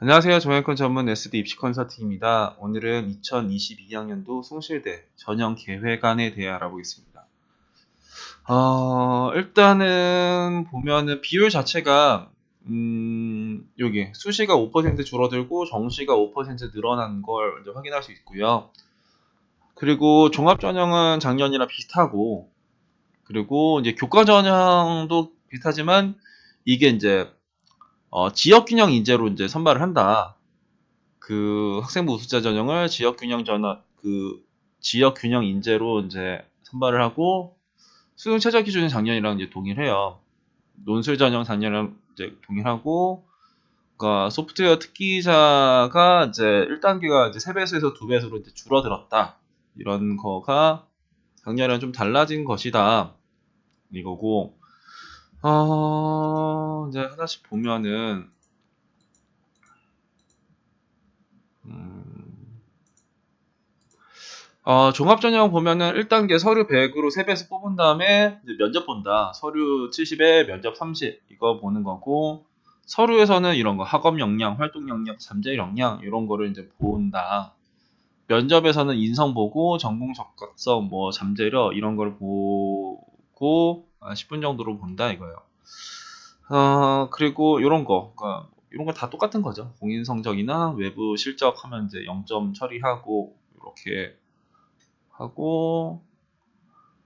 안녕하세요. 정형외과 전문 SD 입시 컨설팅입니다. 오늘은 2022학년도 숭실대 전형 계획안에 대해 알아보겠습니다. 어, 일단은 보면은 비율 자체가 음, 여기 수시가 5% 줄어들고 정시가 5% 늘어난 걸 확인할 수 있고요. 그리고 종합 전형은 작년이랑 비슷하고 그리고 이제 교과 전형도 비슷하지만 이게 이제 어, 지역균형 인재로 이제 선발을 한다. 그 학생부 우수자 전형을 지역균형 전화 그 지역균형 인재로 이제 선발을 하고 수능 최저 기준은 작년이랑 이제 동일해요. 논술 전형 작년이랑 이제 동일하고 그러니까 소프트웨어 특기자가 이제 1단계가 이제 3배수에서 2배수로 이제 줄어들었다. 이런 거가 작년이랑 좀 달라진 것이다. 이거고 어, 이제 하나씩 보면은, 음, 어, 종합전형 보면은 1단계 서류 100으로 3배에서 뽑은 다음에 면접 본다. 서류 70에 면접 30. 이거 보는 거고, 서류에서는 이런 거, 학업 역량, 활동 역량, 잠재 역량, 이런 거를 이제 본다. 면접에서는 인성 보고, 전공 적합성, 뭐, 잠재력, 이런 걸 보고, 10분 정도로 본다 이거예요. 어, 그리고 이런 거, 그러니까 이런 거 다 똑같은 거죠. 공인 성적이나 외부 실적 하면 이제 0점 처리하고 이렇게 하고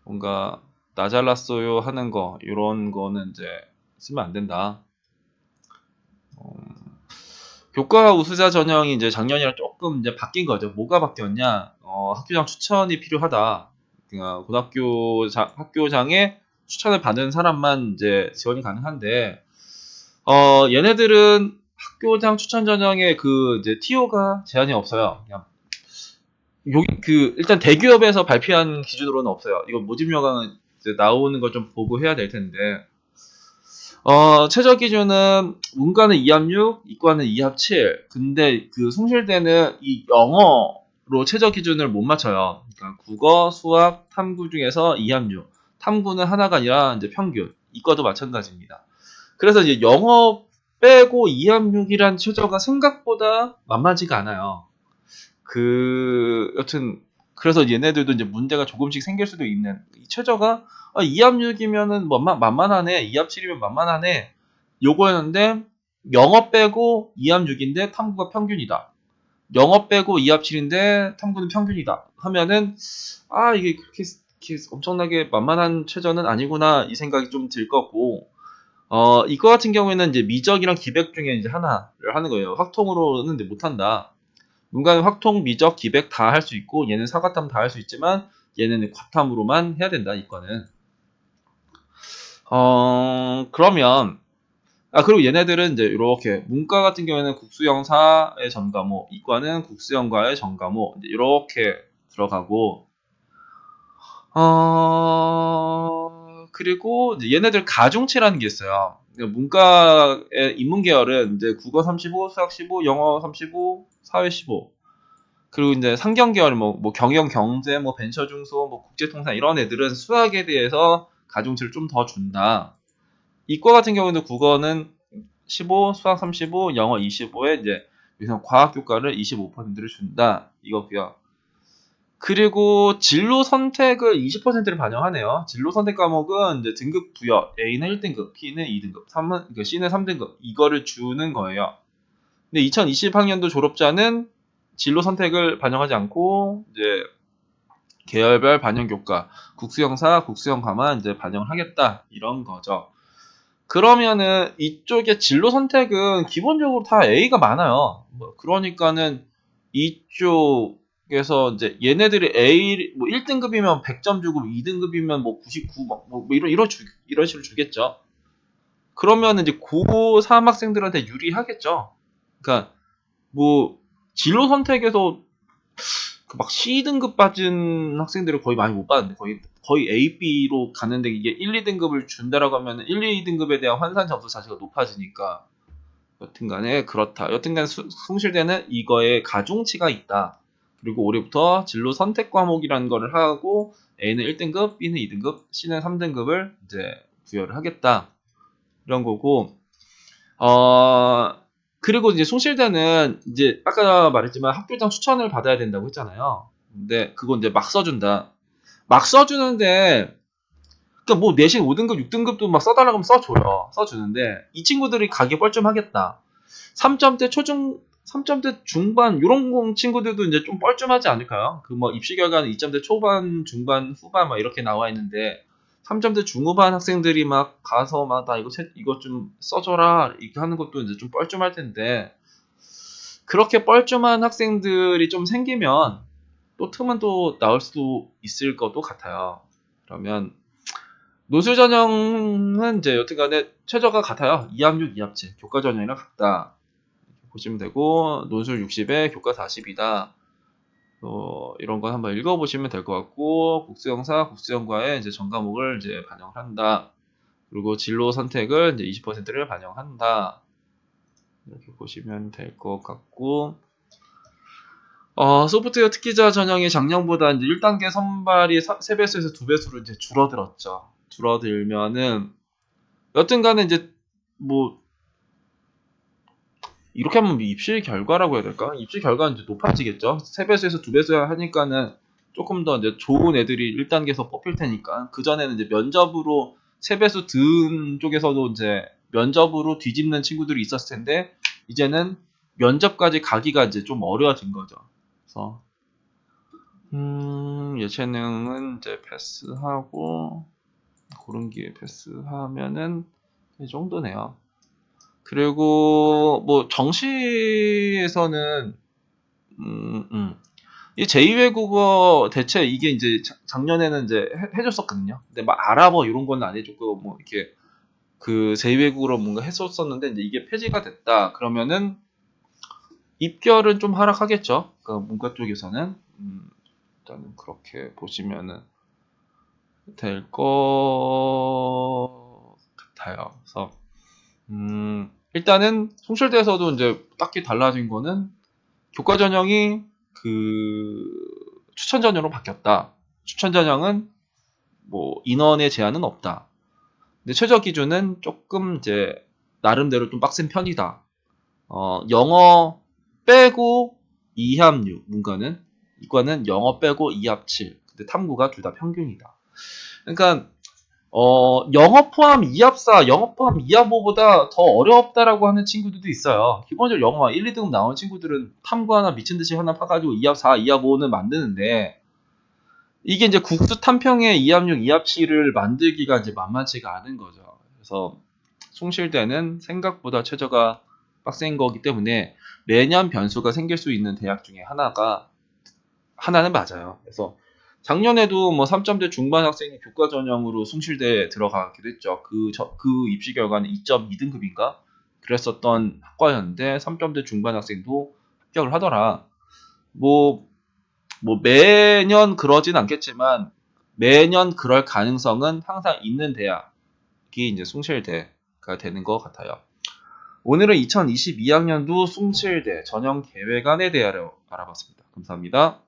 뭔가 나 잘났어요 하는 거 이런 거는 이제 쓰면 안 된다. 어, 교과 우수자 전형이 이제 작년이랑 조금 이제 바뀐 거죠. 뭐가 바뀌었냐? 어, 학교장 추천이 필요하다. 그러니까 고등학교 자, 학교장에 추천을 받은 사람만 이제 지원이 가능한데 어 얘네들은 학교장 추천 전형에 그 이제 TO가 제한이 없어요. 그냥 여기 그 일단 대기업에서 발표한 기준으로는 없어요. 이거 모집 여강은 이제 나오는 걸 좀 보고 해야 될 텐데 어 최저 기준은 문과는 2합 6, 이과는 2합 7. 근데 그 송실대는 이 영어로 최저 기준을 못 맞춰요. 그러니까 국어, 수학, 탐구 중에서 2합 6. 탐구는 하나가 아니라 이제 평균. 이과도 마찬가지입니다. 그래서 이제 영어 빼고 2합6이란 최저가 생각보다 만만치가 않아요. 그 여튼 그래서 얘네들도 이제 문제가 조금씩 생길 수도 있는 이 최저가 아, 2합6이면은 만만, 만만하네 2합7이면 만만하네 요거였는데 영어 빼고 2합6인데 탐구가 평균이다 영어 빼고 2합7인데 탐구는 평균이다 하면은 아 이게 그렇게 엄청나게 만만한 최저는 아니구나 이 생각이 좀 들 거고 어 이거 같은 경우에는 이제 미적이랑 기백 중에 이제 하나를 하는 거예요. 확통으로는 못한다. 문과는 확통, 미적, 기백 다 할 수 있고 얘는 사과탐 다 할 수 있지만 얘는 과탐으로만 해야 된다 이거는. 어 그러면 아 그리고 얘네들은 이제 이렇게 문과 같은 경우에는 국수영사의 전과목, 이과는 국수영과의 전과목 이렇게 들어가고 어, 그리고 얘네들 가중치라는 게 있어요. 그러니까 문과의 인문 계열은 이제 국어 35, 수학 15, 영어 35, 사회 15. 그리고 이제 상경 계열 뭐, 뭐 경영 경제 뭐 벤처 중소 뭐 국제 통상 이런 애들은 수학에 대해서 가중치를 좀 더 준다. 이과 같은 경우는 국어는 15, 수학 35, 영어 25에 이제 과학 교과를 25%를 준다. 이거고요. 그리고 진로 선택을 20%를 반영하네요. 진로 선택 과목은 등급 부여 A는 1등급, B는 2등급, 3은 그러니까 C는 3등급 이거를 주는 거예요. 근데 2020학년도 졸업자는 진로 선택을 반영하지 않고 이제 계열별 반영 교과, 국수형사, 국수형과만 이제 반영을 하겠다 이런 거죠. 그러면은 이쪽에 진로 선택은 기본적으로 다 A가 많아요. 뭐 그러니까는 이쪽 그래서 이제 얘네들이 A 뭐 1등급이면 100점 주고 2등급이면 뭐 99, 뭐, 뭐 이런 이런 주, 이런 식으로 주겠죠. 그러면 이제 고3 학생들한테 유리하겠죠. 그러니까 뭐 진로 선택에서 그막 C등급 빠진 학생들을 거의 많이 못 봤는데 거의 거의 A, B로 가는데 이게 1, 2등급을 준다라고 하면 1, 2등급에 대한 환산 점수 자체가 높아지니까 여튼간에 그렇다. 여튼간 숭실대는 이거에 가중치가 있다. 그리고 올해부터 진로 선택 과목이라는 거를 하고 A는 1등급, B는 2등급, C는 3등급을 이제 부여를 하겠다. 이런 거고, 어, 그리고 이제 숭실대는 이제 아까 말했지만 학교장 추천을 받아야 된다고 했잖아요. 근데 그거 이제 막 써준다. 막 써주는데 그러니까 뭐 내신 5등급, 6등급도 막 써달라고 하면 써줘요. 써주는데 이 친구들이 가기 뻘쭘하겠다. 3점대 초중 3점대 중반 요런 친구들도 이제 좀 뻘쭘하지 않을까요? 그 뭐 입시 결과는 2점대 초반, 중반, 후반 막 이렇게 나와 있는데 3점대 중후반 학생들이 막 가서 막 나 이거 책 이거 좀 써줘라 이렇게 하는 것도 이제 좀 뻘쭘할 텐데 그렇게 뻘쭘한 학생들이 좀 생기면 또 틈은 또 나올 수도 있을 것도 같아요. 그러면 노술 전형은 이제 여튼간에 최저가 같아요. 2합 6, 2합 7 교과 전형이랑 같다. 보시면 되고 논술 60에 교과 40이다. 어, 이런 건 한번 읽어보시면 될 것 같고 국수형사, 국수형과의 이제 전 과목을 이제 반영을 한다. 그리고 진로 선택을 이제 20%를 반영한다. 이렇게 보시면 될 것 같고 어, 소프트웨어 특기자 전형이 작년보다 이제 1단계 선발이 3배수에서 2배수로 이제 줄어들었죠. 줄어들면은 여튼간에 이제 뭐 이렇게 하면 입시 결과라고 해야 될까? 입시 결과는 이제 높아지겠죠. 3배수에서 2배수 하니까는 조금 더 이제 좋은 애들이 1단계에서 뽑힐 테니까 그 전에는 이제 면접으로 3배수 든 쪽에서도 이제 면접으로 뒤집는 친구들이 있었을 텐데 이제는 면접까지 가기가 이제 좀 어려워진 거죠. 그래서 음, 예체능은 이제 패스하고 그런 기회 패스하면은 이 정도네요. 그리고 뭐 정시에서는 음, 음. 이 제2외국어 대체 이게 이제 자- 작년에는 이제 해, 해줬었거든요. 근데 막 아랍어 이런 건 안 해줬고 뭐 이렇게 그 제2외국어로 뭔가 했었었는데 이제 이게 폐지가 됐다. 그러면은 입결은 좀 하락하겠죠. 그 문과 쪽에서는 음, 일단은 그렇게 보시면은 될 것 같아요. 그래서 음, 일단은 송출대에서도 이제 딱히 달라진 거는 교과 전형이 그 추천 전형으로 바뀌었다. 추천 전형은 뭐 인원의 제한은 없다. 근데 최저 기준은 조금 이제 나름대로 좀 빡센 편이다. 어, 영어 빼고 2합 6 문과는 이과는 영어 빼고 2합 7. 근데 탐구가 둘 다 평균이다. 그러니까 어, 영어 포함 2합4, 영어 포함 2합5보다 더 어렵다라고 하는 친구들도 있어요. 기본적으로 영어 1, 2등 나온 친구들은 탐구 하나 미친 듯이 하나 파가지고 2합4, 2합5는 만드는데 이게 이제 국수 탐평에 2합6, 2합7을 만들기가 이제 만만치가 않은 거죠. 그래서 숭실대는 생각보다 최저가 빡센 거기 때문에 매년 변수가 생길 수 있는 대학 중에 하나가 하나는 맞아요. 그래서 작년에도 뭐 3점대 중반 학생이 교과 전형으로 숭실대에 들어가기도 했죠. 그, 저- 그 입시 결과는 2.2등급인가? 그랬었던 학과였는데 3점대 중반 학생도 합격을 하더라. 뭐, 뭐 매년 그러진 않겠지만 매년 그럴 가능성은 항상 있는 대학이 이제 숭실대가 되는 것 같아요. 오늘은 2022학년도 숭실대 전형 계획안에 대하여 알아봤습니다. 감사합니다.